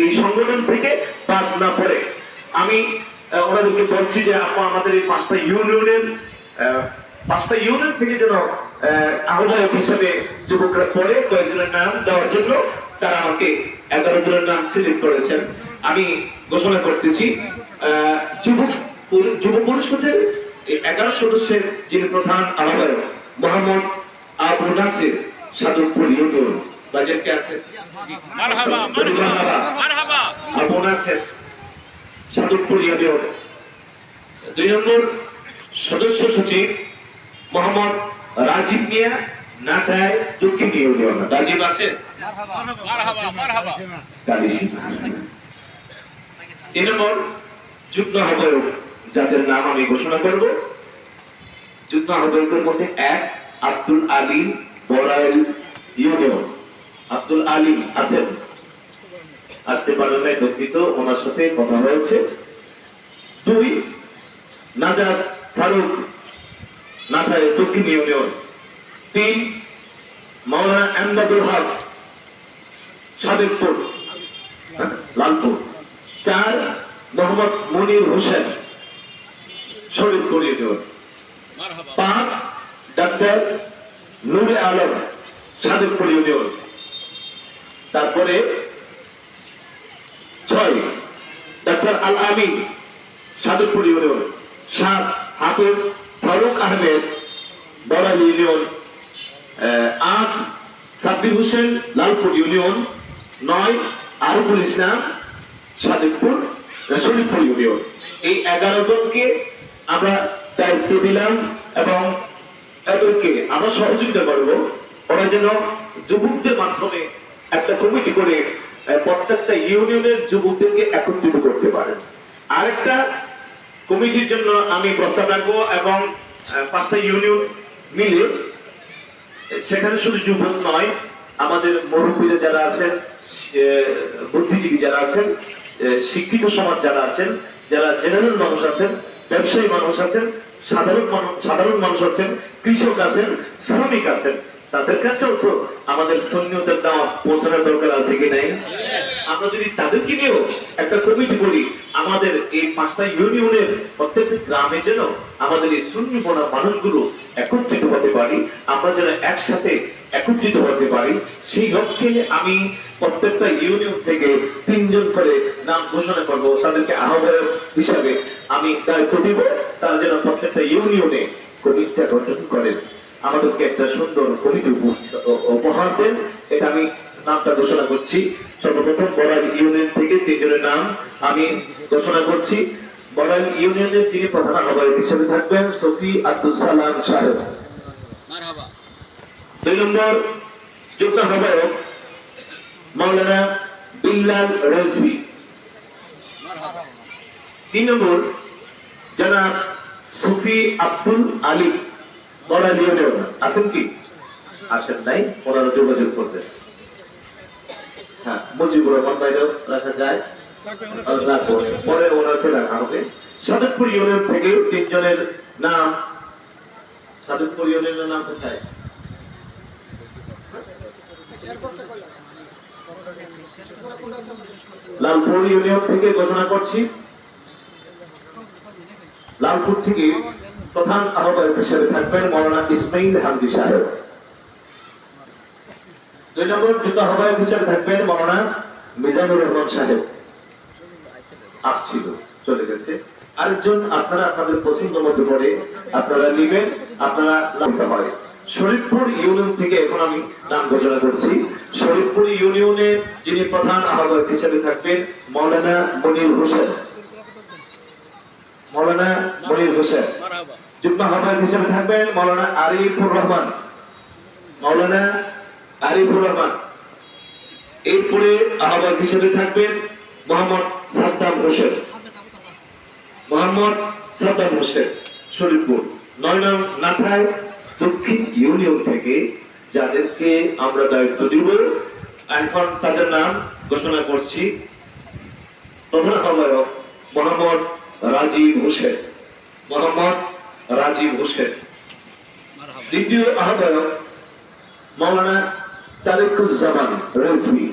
এই সংগঠন থেকে বাদ না পড়ে। আমি ওনাদেরকে বলছি যে আপা আমাদের এই পাঁচটা ইউনিয়নের পাঁচটা ইউনিয়ন থেকে যেন আহ, আহ্বায়ক হিসেবে যুবকরা পড়ে কয়েকজনের নাম দেওয়ার জন্য তারা আমাকে এগারো জনের নাম সিলেক্ট করেছেন। আমি ঘোষণা করতেছি যুবক যুব পরিষদের এগারো সদস্যের যিনি প্রধান আহ্বায়ক মোহাম্মদ আবু নাসির সাদুরপুর ইউনিয়ন। বাজেট কে আছে? মারহাবা মারহাবা মারহাবা। সাদুরপুর ইউনিয়ন দুই নম্বর সদস্য সচিব মোহাম্মদ রাজীব মিয়া নাটায় দক্ষিণ ইউনিয়ন। রাজীব আছে? মারহাবা মারহাবা। কালিশি তিন নম্বর যুগ্ম আহ্বায়ক যাদের নাম আমি ঘোষণা করব যুগ্ম আহ্বায়কের মধ্যে এক আব্দুল আলী বড়াইল ইউনিয়ন। আব্দুল আলী আছেন। আসতে পারেন নাই, দুঃখিত, ওনার সাথে কথা হয়েছে। দুই, নাজাদ ফারুক, নাথায় দক্ষিণ ইউনিয়ন। তিন, মাওলানা আহমদুল হক, সাদেকপুর লালপুর। চার, মোহাম্মদ মনির হোসেন শরীফ করিয়ে দেওয়ার পাঁচ, ডাক্তার নুরে আলম, সাদেকপুর ইউনিয়ন। তারপরে ছয়, ডাক্তার আল আমিন সাদেকপুর ইউনিয়ন, সাত, হাফেজ ফারুক আহমেদ বড়াল ইউনিয়ন আট, সাব্বির হোসেন, লালপুর ইউনিয়ন, নয়, আরিফুল ইসলাম, সাদেকপুর, শরীফপুর ইউনিয়ন। এই এগারো জনকে আমরা দায়িত্ব দিলাম এবং এদেরকে আমরা সহযোগিতা করব। ওরা যেন যুবকদের মাধ্যমে একটা কমিটি করে প্রত্যেকটা ইউনিয়নের যুবকদেরকে একত্রিত করতে পারে। আরেকটা কমিটির জন্য আমি প্রস্তাব রাখব এবং পাঁচটা ইউনিয়ন মিলে সেখানে শুধু যুবক নয়, আমাদের মুরব্বীরা যারা আছেন বুদ্ধিজীবী যারা আছেন শিক্ষিত সমাজ যারা আছেন, যারা জেনারেল মানুষ আছেন, ব্যবসায়ী মানুষ আছেন, সাধারণ মানুষ সাধারণ মানুষ আছেন, কৃষক আছেন, শ্রমিক আছেন তাদের কাছেও তো আমাদের সৈন্যদের দাওয়াত পৌঁছানোর দরকার আছে কি নাই? আমরা যদি তাদেরকে নিয়েও একটা কমিটি করি, আমাদের এই পাঁচটা ইউনিয়নের প্রত্যেকটি গ্রামে যেন আমাদের এই শূন্যপনা মানুষগুলো একত্রিত হতে পারি, আমরা যেন একসাথে একত্রিত হতে পারি, সেই লক্ষ্যে আমি প্রত্যেকটা ইউনিয়ন থেকে তিনজন করে নাম ঘোষণা করব, তাদেরকে আহ্বায়ক হিসাবে আমি দায়িত্ব দিব, তারা যেন প্রত্যেকটা ইউনিয়নে কমিটিটা গঠন করেন। আমাদেরকে একটা সুন্দর কমিটি উপহার দেন। এটা আমি নামটা ঘোষণা করছি। সর্বপ্রথম বড়াইল ইউনিয়ন থেকে তিনজনের নাম আমি ঘোষণা করছি। বড়াইল ইউনিয়নের যিনি প্রধান আহ্বায়ক হিসেবে থাকবেন সফি আব্দুল সালাম সাহেব। দুই নম্বর যুক্ত আহ্বায়ক মাওলানা বিল্লাল রেজভি। তিন নম্বর জনাব সুফি আব্দুল আলী। বড়াইল ইউনিয়ন আছেন কি? আসেন নাই ওনারা যোগাযোগ করবেন হ্যাঁ মুজিবুর রহমান রাখা যায়। পরে ইউনিয়ন থেকে তিনজনের নাম। ইউনিয়নের নাম কোথায়? লালপুর ইউনিয়ন থেকে ঘোষণা করছি। লালপুর থেকে প্রধান আহ্বায়ক হিসেবে থাকবেন মৌলানা ইসমাইল হামদি সাহেব। দুই নম্বর যুক্ত আহ্বায়ক হিসেবে থাকবেন মৌলানা মিজানুর রহমান সাহেব। আসছিল, চলে গেছে। আরেকজন আপনারা আপনাদের পছন্দ মতো করে আপনারা নিবেন, আপনারা লাভ হয়। শরীফপুর ইউনিয়ন থেকে এখন আমি নাম ঘোষণা করছি। শরীফপুর ইউনিয়নের যিনি প্রধান আহ্বায়ক হিসেবে থাকবেন মৌলানা মনির হোসেন। মৌলানা মনির হোসেন। যুগ্ম আহ্বায়ক হিসেবে থাকবেন মৌলানা আরিফুর রহমান। মৌলানা আরিফুর রহমান। এরপরে আহ্বায়ক হিসেবে থাকবেন মোহাম্মদ সাদ্দাম হোসেন। মোহাম্মদ সাদ্দাম হোসেন, শরীফপুর। নয় নং নাথায় দক্ষিণ ইউনিয়ন থেকে যাদেরকে আমরা দায়িত্ব দিব, এখন তাদের নাম ঘোষণা করছি প্রধান আহ্বায়ক মোহাম্মদ রাজীব হোসেন। মোহাম্মদ রাজীব হোসেন। দ্বিতীয় আহ্বায়ক মৌলানা তারেকুজ্জামান রেজভি।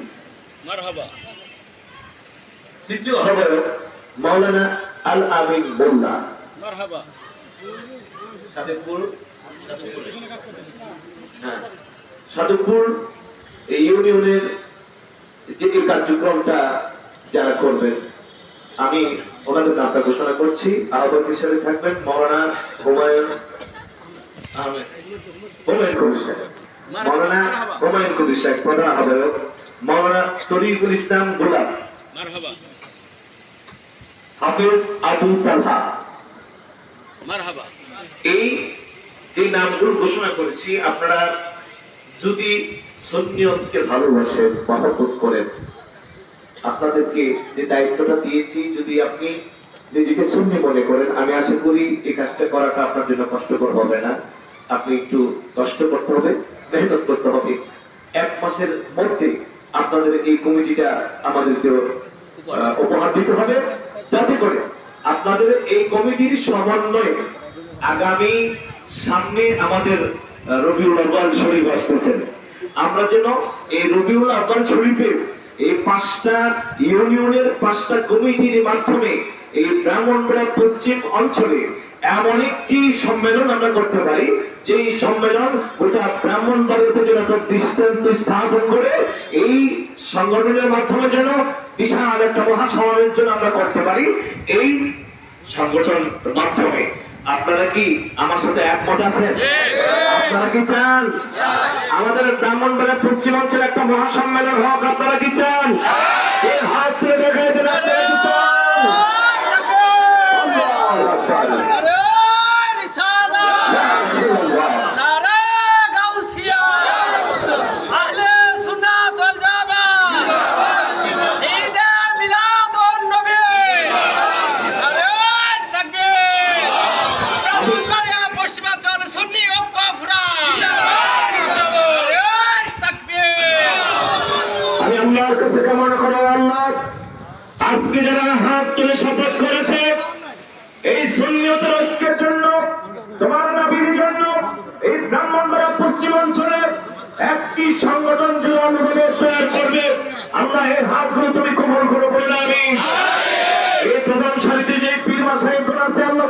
তৃতীয় আহ্বায়ক মাওলানা আল আমিন মোল্লা। মারহাবা। সাদেকপুর হ্যাঁ সাদেকপুর এই ইউনিয়নের যে কার্যক্রমটা যারা করবেন আমি ওনাদের নামটা ঘোষণা করছি। আহ্বায়ক হিসেবে থাকবেন মৌলানা হুমায়ুন হুমায়ুন কবির সাহেব। মৌলানা হুমায়ুন কবির সাহেব প্রধান আহ্বায়ক। মৌলানা তরিকুল ইসলাম গোলাপ হাফেজ আবু তালহা। এই যে নামগুলো ঘোষণা করেছি আপনারা যদি সন্নিয়তকে ভালোবাসেন মহব্বত করেন আপনাদেরকে যে দায়িত্বটা দিয়েছি, যদি আপনি নিজেকে সুন্নি মনে করেন, আমি আশা করি এই কাজটা করাটা আপনার জন্য কষ্টকর হবে না। আপনি একটু কষ্ট করতে হবে, মেহনত করতে হবে। এক মাসের মধ্যে আপনাদের এই কমিটিটা আমাদেরকে উপহার দিতে হবে। যাতে করে আপনাদের এই কমিটির সমন্বয়ে আগামী সামনে আমাদের রবিউল আব্বাল শরীফ আসতেছেন। আমরা যেন এই রবিউল আব্বাল শরীফের এই পাঁচটা ইউনিয়নের পাঁচটা কমিটির মাধ্যমে এই ব্রাহ্মণপাড়া পশ্চিম অঞ্চলে এমন একটি সম্মেলন আমরা করতে পারি যে সম্মেলন গোটা ব্রাহ্মণবাড়িতে যেন একটা ডিস্টেন্স স্থাপন করে এই সংগঠনের মাধ্যমে যেন বিশাল একটা মহাসমাবেশ যেন আমরা করতে পারি। এই সংগঠন মাধ্যমে আপনারা কি আমার সাথে একমত আছেন? আপনারা কি চান? আমাদের ব্রাহ্মণবাড়িয়া পশ্চিমাঞ্চলে একটা মহাসম্মেলন হোক আপনারা কি চান? এই হাত তুলে দেখাই দেন আপনারা কাছে কামনা করো আল্লাহ, আজকে যারা হাত তুলে শপথ করেছে, এই সুন্নিয়তের ঐক্যের জন্য, তোমার নবীর জন্য, এই ব্রাহ্মণবাড়া পশ্চিমাঞ্চলে একটি সংগঠন যে অনুভবে তৈরি করবে আল্লাহ এই হাতগুলো তুমি কবল করো বললে আমি। এই প্রধান সারিতে যে পীর মাসাইগুলো আছে, আল্লাহ